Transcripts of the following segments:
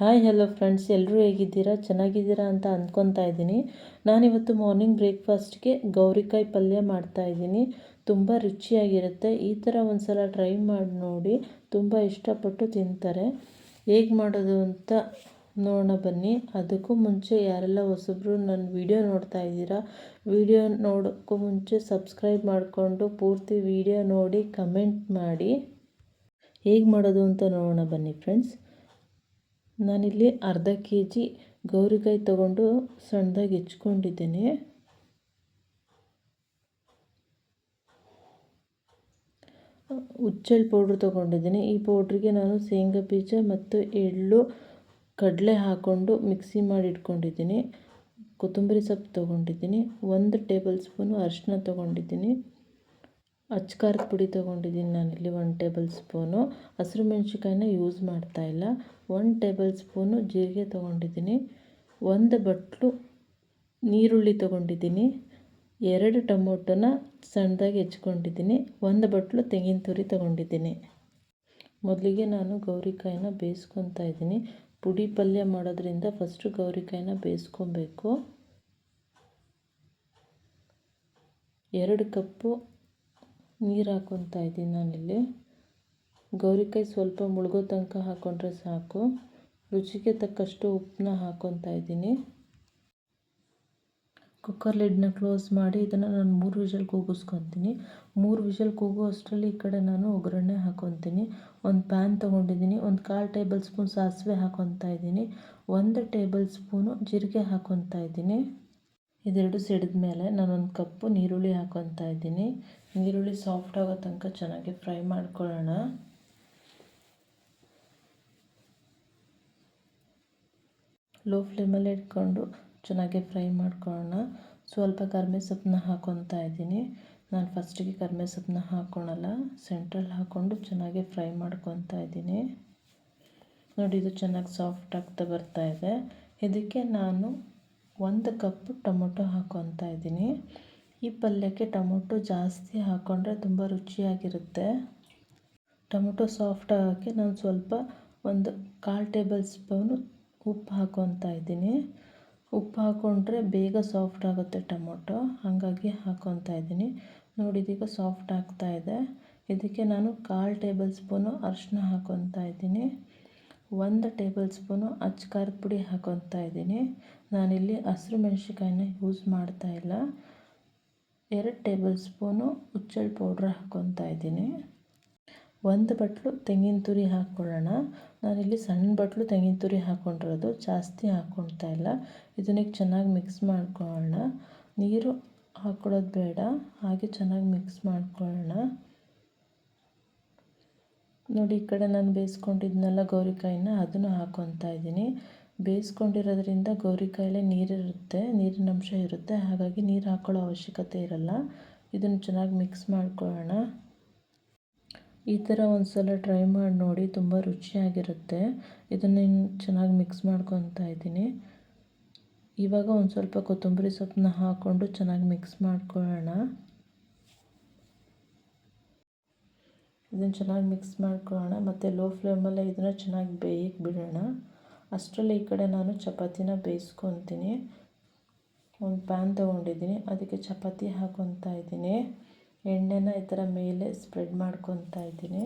Hi hello friends ಎಲ್ಲರೂ ಹೇಗಿದ್ದೀರಾ? ಚೆನ್ನಾಗಿದ್ದೀರಾ ಅಂತ ಅಂದ್ಕೊತಾ ಇದ್ದೀನಿ. ನಾನಿವತ್ತು ಮಾರ್ನಿಂಗ್ ಬ್ರೇಕ್ಫಾಸ್ಟ್ಗೆ ಗೌರಿಕಾಯಿ ಪಲ್ಯ ಮಾಡ್ತಾಯಿದ್ದೀನಿ ತುಂಬ ರುಚಿಯಾಗಿರುತ್ತೆ. ಈ ಥರ ಒಂದು ಸಲ ಟ್ರೈ ಮಾಡಿ ನೋಡಿ ತುಂಬ ಇಷ್ಟಪಟ್ಟು ತಿಂತಾರೆ. ಹೇಗೆ ಮಾಡೋದು ಅಂತ ನೋಡೋಣ ಬನ್ನಿ. ಅದಕ್ಕೂ ಮುಂಚೆ ಯಾರೆಲ್ಲ ಹೊಸಬ್ರು ನನ್ನ ವಿಡಿಯೋ ನೋಡ್ತಾ ಇದ್ದೀರಾ ವಿಡಿಯೋ ನೋಡೋಕ್ಕೂ ಮುಂಚೆ ಸಬ್ಸ್ಕ್ರೈಬ್ ಮಾಡಿಕೊಂಡು ಪೂರ್ತಿ ವಿಡಿಯೋ ನೋಡಿ ಕಮೆಂಟ್ ಮಾಡಿ. ಹೇಗೆ ಮಾಡೋದು ಅಂತ ನೋಡೋಣ ಬನ್ನಿ ಫ್ರೆಂಡ್ಸ್ ನಾನಿಲ್ಲಿ ಅರ್ಧ ಕೆ ಜಿ ಗೌರಿಕಾಯಿ ತಗೊಂಡು ಸಣ್ಣದಾಗಿ ಹೆಚ್ಕೊಂಡಿದ್ದೇನೆ. ಉಚ್ಚೆಳ್ಳು ಪೌಡ್ರ್ ತೊಗೊಂಡಿದ್ದೀನಿ. ಈ ಪೌಡ್ರಿಗೆ ನಾನು ಶೇಂಗಾ ಬೀಜ ಮತ್ತು ಎಳ್ಳು ಕಡಲೆ ಹಾಕ್ಕೊಂಡು ಮಿಕ್ಸಿ ಮಾಡಿ ಇಟ್ಕೊಂಡಿದ್ದೀನಿ. ಕೊತ್ತಂಬರಿ ಸೊಪ್ಪು ತೊಗೊಂಡಿದ್ದೀನಿ. ಒಂದು ಟೇಬಲ್ ಸ್ಪೂನು ಅರಿಶಿನ ತೊಗೊಂಡಿದ್ದೀನಿ. ಅಚ್ಕಾರದ ಪುಡಿ ತೊಗೊಂಡಿದ್ದೀನಿ ನಾನಿಲ್ಲಿ ಒನ್ ಟೇಬಲ್ ಸ್ಪೂನು ಹಸಿರು ಮೆಣ್ಸಿನ್ಕಾಯಿನ ಯೂಸ್ ಮಾಡ್ತಾ ಇಲ್ಲ. ಒನ್ ಟೇಬಲ್ ಸ್ಪೂನು ಜೀರಿಗೆ ತೊಗೊಂಡಿದ್ದೀನಿ. ಒಂದು ಬಟ್ಲು ನೀರುಳ್ಳಿ ತೊಗೊಂಡಿದ್ದೀನಿ. ಎರಡು ಟೊಮೊಟೊನ ಸಣ್ಣದಾಗಿ ಹೆಚ್ಕೊಂಡಿದ್ದೀನಿ. ಒಂದು ಬಟ್ಲು ತೆಂಗಿನ ತುರಿ ತೊಗೊಂಡಿದ್ದೀನಿ. ಮೊದಲಿಗೆ ನಾನು ಗೌರಿಕಾಯಿನ ಬೇಯಿಸ್ಕೊತಾ ಇದ್ದೀನಿ. ಪುಡಿ ಪಲ್ಯ ಮಾಡೋದ್ರಿಂದ ಫಸ್ಟು ಗೌರಿಕಾಯಿನ ಬೇಯಿಸ್ಕೊಬೇಕು. ಎರಡು ಕಪ್ಪು ನೀರು ಹಾಕ್ಕೊತಾ ಇದ್ದೀನಿ ನಾನಿಲ್ಲಿ. ಗೌರಿಕಾಯಿ ಸ್ವಲ್ಪ ಮುಳುಗೋ ತನಕ ಹಾಕ್ಕೊಂಡ್ರೆ ಸಾಕು. ರುಚಿಗೆ ತಕ್ಕಷ್ಟು ಉಪ್ಪನ್ನ ಹಾಕ್ಕೊತಾ ಇದ್ದೀನಿ. ಕುಕ್ಕರ್ ಲಿಡ್ನ ಕ್ಲೋಸ್ ಮಾಡಿ ಇದನ್ನು ನಾನು ಮೂರು ವಿಷಲ್ ಕೂಗಿಸ್ಕೊತೀನಿ. ಮೂರು ವಿಷಲ್ ಕೂಗೋ ಅಷ್ಟರಲ್ಲಿ ಈ ಕಡೆ ನಾನು ಒಗ್ಗರಣೆ ಹಾಕೊತೀನಿ. ಒಂದು ಪ್ಯಾನ್ ತೊಗೊಂಡಿದ್ದೀನಿ. ಒಂದು ಕಾಲು ಟೇಬಲ್ ಸ್ಪೂನ್ ಸಾಸಿವೆ ಹಾಕ್ಕೊತಾ ಇದ್ದೀನಿ. ಒಂದು ಟೇಬಲ್ ಸ್ಪೂನು ಜೀರಿಗೆ ಹಾಕ್ಕೊತಾ ಇದ್ದೀನಿ. ಇದೆರಡು ಸಿಡಿದ ಮೇಲೆ ನಾನೊಂದು ಕಪ್ಪು ನೀರುಳ್ಳಿ ಹಾಕ್ಕೊತಾ ಇದ್ದೀನಿ. ನೀರುಳ್ಳಿ ಸಾಫ್ಟ್ ಆಗೋ ತನಕ ಚೆನ್ನಾಗಿ ಫ್ರೈ ಮಾಡ್ಕೊಳ್ಳೋಣ. ಲೋ ಫ್ಲೇಮಲ್ಲಿ ಇಟ್ಕೊಂಡು ಚೆನ್ನಾಗಿ ಫ್ರೈ ಮಾಡ್ಕೊಳ್ಳೋಣ. ಸ್ವಲ್ಪ ಕರ್ಮೆ ಸೊಪ್ಪನ್ನ ಹಾಕೊತ ಇದ್ದೀನಿ. ನಾನು ಫಸ್ಟಿಗೆ ಕರ್ಮೆ ಸೊಪ್ಪನ್ನ ಹಾಕ್ಕೊಳಲ್ಲ ಸೆಂಟ್ರಲ್ಲಿ ಹಾಕ್ಕೊಂಡು ಚೆನ್ನಾಗಿ ಫ್ರೈ ಮಾಡ್ಕೊತಾ ಇದ್ದೀನಿ. ನೋಡಿ, ಇದು ಚೆನ್ನಾಗಿ ಸಾಫ್ಟ್ ಆಗ್ತಾ ಬರ್ತಾ ಇದೆ. ಇದಕ್ಕೆ ನಾನು ಒಂದು ಕಪ್ ಟೊಮೊಟೊ ಹಾಕ್ಕೊತಾ ಇದ್ದೀನಿ. ಈ ಪಲ್ಯಕ್ಕೆ ಟೊಮೊಟೊ ಜಾಸ್ತಿ ಹಾಕ್ಕೊಂಡ್ರೆ ತುಂಬ ರುಚಿಯಾಗಿರುತ್ತೆ. ಟೊಮೊಟೊ ಸಾಫ್ಟ್ ಆಗೋಕ್ಕೆ ನಾನು ಸ್ವಲ್ಪ ಒಂದು ಕಾಲು ಟೇಬಲ್ ಸ್ಪೂನು ಉಪ್ಪು ಹಾಕ್ಕೊತಾ ಇದ್ದೀನಿ. ಉಪ್ಪು ಹಾಕ್ಕೊಂಡ್ರೆ ಬೇಗ ಸಾಫ್ಟ್ ಆಗುತ್ತೆ ಟೊಮೊಟೊ. ಹಾಗಾಗಿ ಹಾಕ್ಕೊತಾ ಇದ್ದೀನಿ. ನೋಡಿ, ಇದೀಗ ಸಾಫ್ಟ್ ಇದೆ. ಇದಕ್ಕೆ ನಾನು ಕಾಲು ಟೇಬಲ್ ಸ್ಪೂನು ಅರಿಶಿನ ಹಾಕ್ಕೊತಾ ಇದ್ದೀನಿ. ಒಂದು ಟೇಬಲ್ ಸ್ಪೂನು ಅಚ್ಚ ಖಾರದ ಪುಡಿ ಹಾಕ್ಕೊತಾ ಇದ್ದೀನಿ. ನಾನಿಲ್ಲಿ ಹಸಿರು ಮೆಣಸಿನ್ಕಾಯಿನ ಯೂಸ್ ಮಾಡ್ತಾಯಿಲ್ಲ ಎರಡು ಟೇಬಲ್ ಸ್ಪೂನು ಹುಚ್ಚೆಳ್ಳು ಪೌಡ್ರ್ ಹಾಕ್ಕೊತಾ ಇದ್ದೀನಿ. ಒಂದು ಬಟ್ಲು ತೆಂಗಿನ ತುರಿ ಹಾಕ್ಕೊಳ್ಳೋಣ. ನಾನಿಲ್ಲಿ ಸಣ್ಣ ಬಟ್ಲು ತೆಂಗಿನ ತುರಿ ಹಾಕ್ಕೊಂಡಿರೋದು ಜಾಸ್ತಿ ಹಾಕ್ಕೊಳ್ತಾ ಇಲ್ಲ. ಇದನ್ನ ಚೆನ್ನಾಗಿ ಮಿಕ್ಸ್ ಮಾಡ್ಕೊಳ್ಳೋಣ. ನೀರು ಹಾಕ್ಕೊಳ್ಳೋದು ಬೇಡ, ಹಾಗೆ ಚೆನ್ನಾಗಿ ಮಿಕ್ಸ್ ಮಾಡ್ಕೊಳ್ಳೋಣ. ನೋಡಿ, ಈ ಕಡೆ ನಾನು ಬೇಯಿಸ್ಕೊಂಡಿದ್ನಲ್ಲ ಗೌರಿಕಾಯಿನ, ಅದನ್ನು ಹಾಕೊತಾ ಇದ್ದೀನಿ. ಬೇಯಿಸ್ಕೊಂಡಿರೋದ್ರಿಂದ ಗೌರಿಕಾಯಲ್ಲೇ ನೀರಿರುತ್ತೆ, ನೀರಿನ ಅಂಶ ಇರುತ್ತೆ. ಹಾಗಾಗಿ ನೀರು ಹಾಕ್ಕೊಳ್ಳೋ ಅವಶ್ಯಕತೆ ಇರಲ್ಲ. ಇದನ್ನು ಚೆನ್ನಾಗಿ ಮಿಕ್ಸ್ ಮಾಡ್ಕೊಳ್ಳೋಣ. ಈ ಥರ ಒಂದು ಸಲ ಟ್ರೈ ಮಾಡಿ ನೋಡಿ, ತುಂಬ ರುಚಿಯಾಗಿರುತ್ತೆ. ಇದನ್ನು ಚೆನ್ನಾಗಿ ಮಿಕ್ಸ್ ಮಾಡ್ಕೊತಾ ಇದ್ದೀನಿ. ಇವಾಗ ಒಂದು ಸ್ವಲ್ಪ ಕೊತ್ತಂಬರಿ ಸೊಪ್ಪನ್ನ ಹಾಕ್ಕೊಂಡು ಚೆನ್ನಾಗಿ ಮಿಕ್ಸ್ ಮಾಡ್ಕೊಳ್ಳೋಣ. ಇದನ್ನು ಚೆನ್ನಾಗಿ ಮಿಕ್ಸ್ ಮಾಡ್ಕೊಳ್ಳೋಣ. ಮತ್ತು ಲೋ ಫ್ಲೇಮಲ್ಲೇ ಇದನ್ನು ಚೆನ್ನಾಗಿ ಬೇಯಕ್ಕೆ ಬಿಡೋಣ. ಅಷ್ಟರಲ್ಲಿ ಈ ಕಡೆ ನಾನು ಚಪಾತಿನ ಬೇಯಿಸ್ಕೊತೀನಿ. ಒಂದು ಪ್ಯಾನ್ ತೊಗೊಂಡಿದ್ದೀನಿ. ಅದಕ್ಕೆ ಚಪಾತಿ ಹಾಕೊತಾ ಇದ್ದೀನಿ. ಎಣ್ಣೆನ ಈ ಥರ ಮೇಲೆ ಸ್ಪ್ರೆಡ್ ಮಾಡ್ಕೊತಾ ಇದ್ದೀನಿ.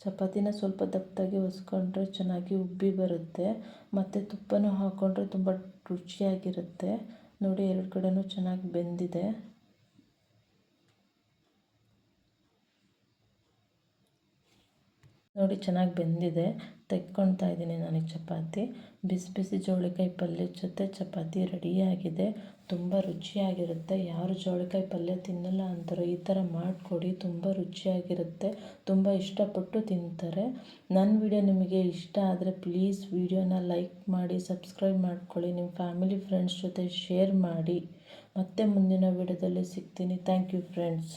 ಚಪಾತಿನ ಸ್ವಲ್ಪ ದಪ್ಪದಾಗಿ ಹೊಸ್ಕೊಂಡ್ರೆ ಚೆನ್ನಾಗಿ ಉಬ್ಬಿ ಬರುತ್ತೆ. ಮತ್ತು ತುಪ್ಪನೂ ಹಾಕ್ಕೊಂಡ್ರೆ ತುಂಬ ರುಚಿಯಾಗಿರುತ್ತೆ. ನೋಡಿ ಎರಡು ಕಡೆಯೂ ಚೆನ್ನಾಗಿ ಬೆಂದಿದೆ. ನೋಡಿ ಚೆನ್ನಾಗಿ ಬೆಂದಿದೆ. ತೆಕ್ಕೊಳ್ತಾ ಇದ್ದೀನಿ ನನಗೆ ಚಪಾತಿ. ಬಿಸಿ ಬಿಸಿ ಜೋಳಿಕಾಯಿ ಪಲ್ಯದ ಜೊತೆ ಚಪಾತಿ ರೆಡಿಯಾಗಿದೆ ತುಂಬ ರುಚಿಯಾಗಿರುತ್ತೆ. ಯಾರು ಜೋಳಿಕಾಯಿ ಪಲ್ಯ ತಿನ್ನಲ್ಲ ಅಂತಾರೋ ಈ ಥರ ಮಾಡಿಕೊಡಿ. ತುಂಬ ರುಚಿಯಾಗಿರುತ್ತೆ. ತುಂಬ ಇಷ್ಟಪಟ್ಟು ತಿಂತಾರೆ. ನನ್ನ ವಿಡಿಯೋ ನಿಮಗೆ ಇಷ್ಟ ಆದರೆ ಪ್ಲೀಸ್ ವಿಡಿಯೋನ ಲೈಕ್ ಮಾಡಿ, ಸಬ್ಸ್ಕ್ರೈಬ್ ಮಾಡ್ಕೊಳ್ಳಿ. ನಿಮ್ಮ ಫ್ಯಾಮಿಲಿ ಫ್ರೆಂಡ್ಸ್ ಜೊತೆ ಶೇರ್ ಮಾಡಿ. ಮತ್ತೆ ಮುಂದಿನ ವಿಡಿಯೋದಲ್ಲಿ ಸಿಗ್ತೀನಿ. Thank you friends.